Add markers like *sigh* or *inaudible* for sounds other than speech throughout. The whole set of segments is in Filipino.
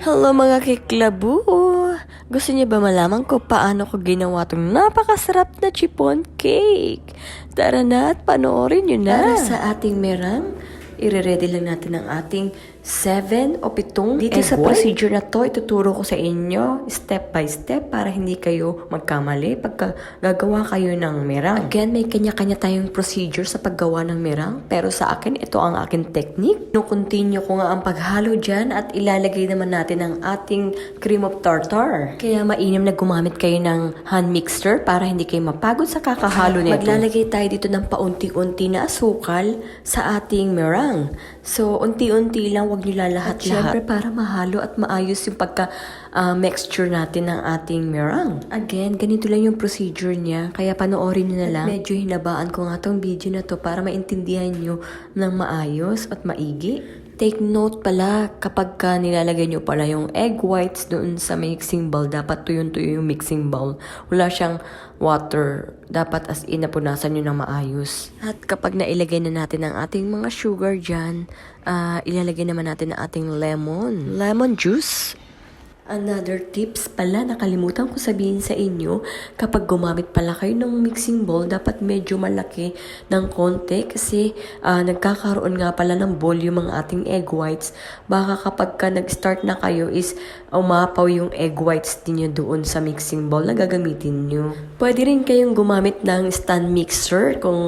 Hello mga kiklabu! Gusto niyo ba malaman ko paano ko ginawa tong napakasarap na chiffon cake? Tara na at panoorin niyo na! Para sa ating merang, ire-ready lang natin ang ating 7 o 7 Dito sa procedure na to, ituturo ko sa inyo step by step para hindi kayo magkamali pagka gagawa kayo ng merang. Again, may kanya-kanya tayong procedure sa paggawa ng merang pero sa akin, ito ang akin technique. No, continue ko nga ang paghalo dyan at ilalagay naman natin ang ating cream of tartar. Kaya mainam na gumamit kayo ng hand mixer para hindi kayo mapagod sa kakahalo nito. Maglalagay tayo dito ng paunti-unti na asukal sa ating merang. So, unti-unti lang, wag nyo lalahat-lahat. Siyempre, para mahalo at maayos yung pagka-mixture natin ng ating merang. Again, ganito lang yung procedure niya. Kaya panoorin nyo na lang. At medyo hinabaan ko nga tong video na to para maintindihan nyo ng maayos at maigi. Take note pala kapag ka nilalagay nyo pala yung egg whites doon sa mixing bowl, dapat tuyon-tuyo yung mixing bowl. Wala siyang water. Dapat as in napunasan nyo ng maayos. At kapag nailagay na natin ang ating mga sugar dyan, ah, ilalagay naman natin ang ating lemon. Lemon juice. Another tips pala, nakalimutan ko sabihin sa inyo, kapag gumamit pala kayo ng mixing bowl, dapat medyo malaki ng konti kasi ah, nagkakaroon nga pala ng volume ang ating egg whites. Baka kapag ka nag-start na kayo is umapaw yung egg whites ninyo doon sa mixing bowl na gagamitin nyo. Pwede rin kayong gumamit ng stand mixer kung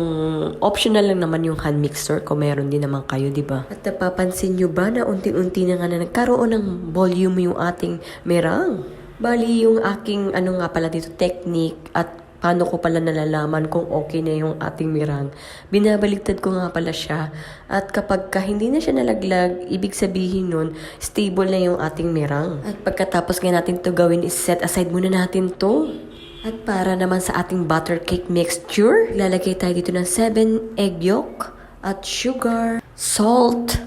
optional lang naman yung hand mixer kung meron din naman kayo, di ba? At napapansin nyo ba na unti-unti na nga na nagkaroon ng volume yung ating merang? Bali, yung aking ano nga pala dito technique at paano ko pala nalalaman kung okay na yung ating mirang. Binabaligtad ko nga pala siya. At kapag ka hindi na siya nalaglag, ibig sabihin nun, stable na yung ating mirang. At pagkatapos nga natin to gawin is set aside muna natin to. At para naman sa ating butter cake mixture, lalagay tayo dito ng 7 egg yolk at sugar, salt,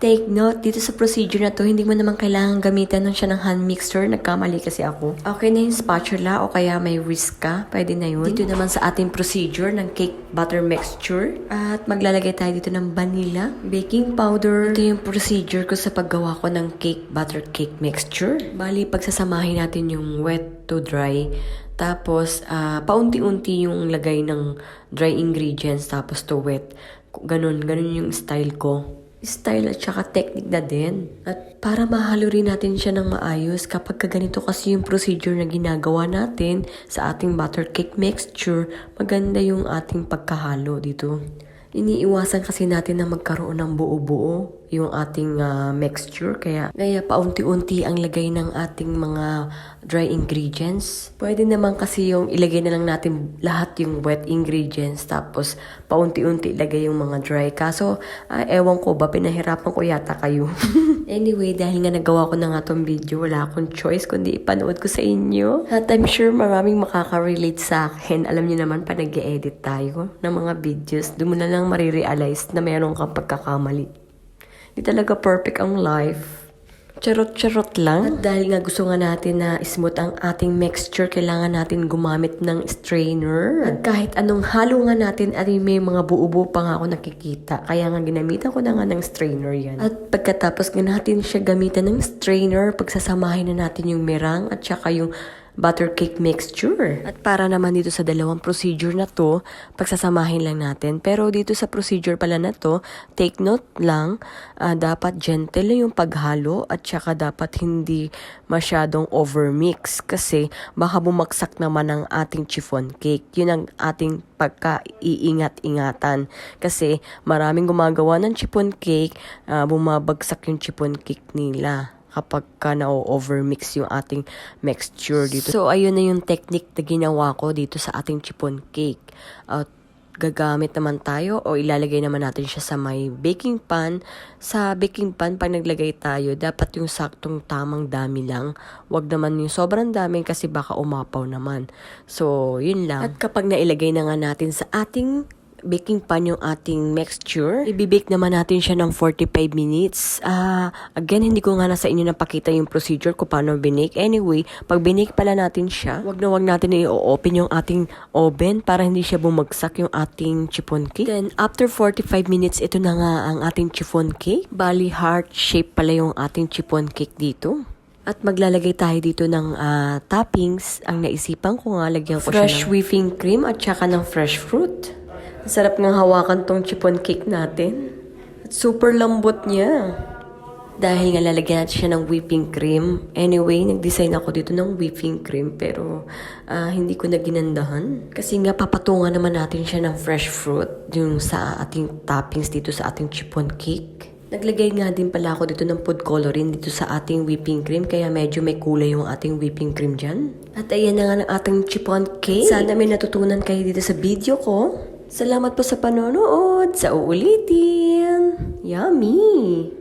Take note, dito sa procedure na to, hindi mo naman kailangan gamitan ng siya ng hand mixer. Nagkamali kasi ako. Okay na yung spatula o kaya may whisk ka. Pwede na yun. Dito naman sa ating procedure ng cake butter mixture. At maglalagay tayo dito ng vanilla, baking powder. Ito yung procedure ko sa paggawa ko ng cake butter cake mixture. Bali, pagsasamahin natin yung wet to dry. Tapos, ah, paunti-unti yung lagay ng dry ingredients tapos to wet. Ganun, ganun yung style ko style at saka technique na din. At para mahalo rin natin siya ng maayos kapag ganito kasi yung procedure na ginagawa natin sa ating butter cake mixture, maganda yung ating pagkahalo dito. Iniiwasan kasi natin na magkaroon ng buo-buo yung ating ah, mixture. Kaya, kaya paunti-unti ang lagay ng ating mga dry ingredients. Pwede naman kasi yung ilagay na lang natin lahat yung wet ingredients tapos paunti-unti ilagay yung mga dry. Kaso, ah, ewan ko ba, pinahirapan ko yata kayo. *laughs* anyway, dahil nga nagawa ko na nga tong video, wala akong choice kundi ipanood ko sa inyo. At I'm sure maraming makaka-relate sa akin. Alam niyo naman, pa nag edit tayo ng mga videos, doon na lang marirealize na meron kang pagkakamali. Di talaga perfect ang life. Charot-charot lang. At dahil nga gusto nga natin na smooth ang ating mixture, kailangan natin gumamit ng strainer. At kahit anong halo nga natin, at may mga buo-buo pa nga ako nakikita. Kaya nga ginamitan ko na nga ng strainer yan. At pagkatapos nga natin siya gamitan ng strainer, pagsasamahin na natin yung merang at saka yung butter cake mixture. At para naman dito sa dalawang procedure na to, pagsasamahin lang natin. Pero dito sa procedure pala na to, take note lang, ah, dapat gentle yung paghalo at saka dapat hindi masyadong overmix kasi baka bumagsak naman ang ating chiffon cake. Yun ang ating pagka-iingat-ingatan. Kasi maraming gumagawa ng chiffon cake, ah, bumabagsak yung chiffon cake nila kapag ka na-overmix yung ating mixture dito. So, ayun na yung technique na ginawa ko dito sa ating chiffon cake. At gagamit naman tayo o ilalagay naman natin siya sa may baking pan. Sa baking pan, pag naglagay tayo, dapat yung saktong tamang dami lang. Huwag naman yung sobrang dami kasi baka umapaw naman. So, yun lang. At kapag nailagay na nga natin sa ating baking pan yung ating mixture. Ibibake naman natin siya ng 45 minutes. Ah, again, hindi ko nga na sa inyo napakita yung procedure ko paano binake. Anyway, pag binake pala natin siya, wag na wag natin i-open yung ating oven para hindi siya bumagsak yung ating chiffon cake. Then, after 45 minutes, ito na nga ang ating chiffon cake. Bali, heart shape pala yung ating chiffon cake dito. At maglalagay tayo dito ng ah, toppings. Ang naisipan ko nga, lagyan ko fresh siya ng whipping cream at saka ng fresh fruit. Sarap ng hawakan tong chiffon cake natin. At super lambot niya. Dahil nga lalagyan natin siya ng whipping cream. Anyway, nag-design ako dito ng whipping cream pero ah, hindi ko na ginandahan. Kasi nga papatungan naman natin siya ng fresh fruit yung sa ating toppings dito sa ating chiffon cake. Naglagay nga din pala ako dito ng food coloring dito sa ating whipping cream kaya medyo may kulay yung ating whipping cream dyan. At ayan na nga ng ating chiffon cake. Sana may natutunan kayo dito sa video ko. Salamat po sa panonood. Sa uulitin. Yummy!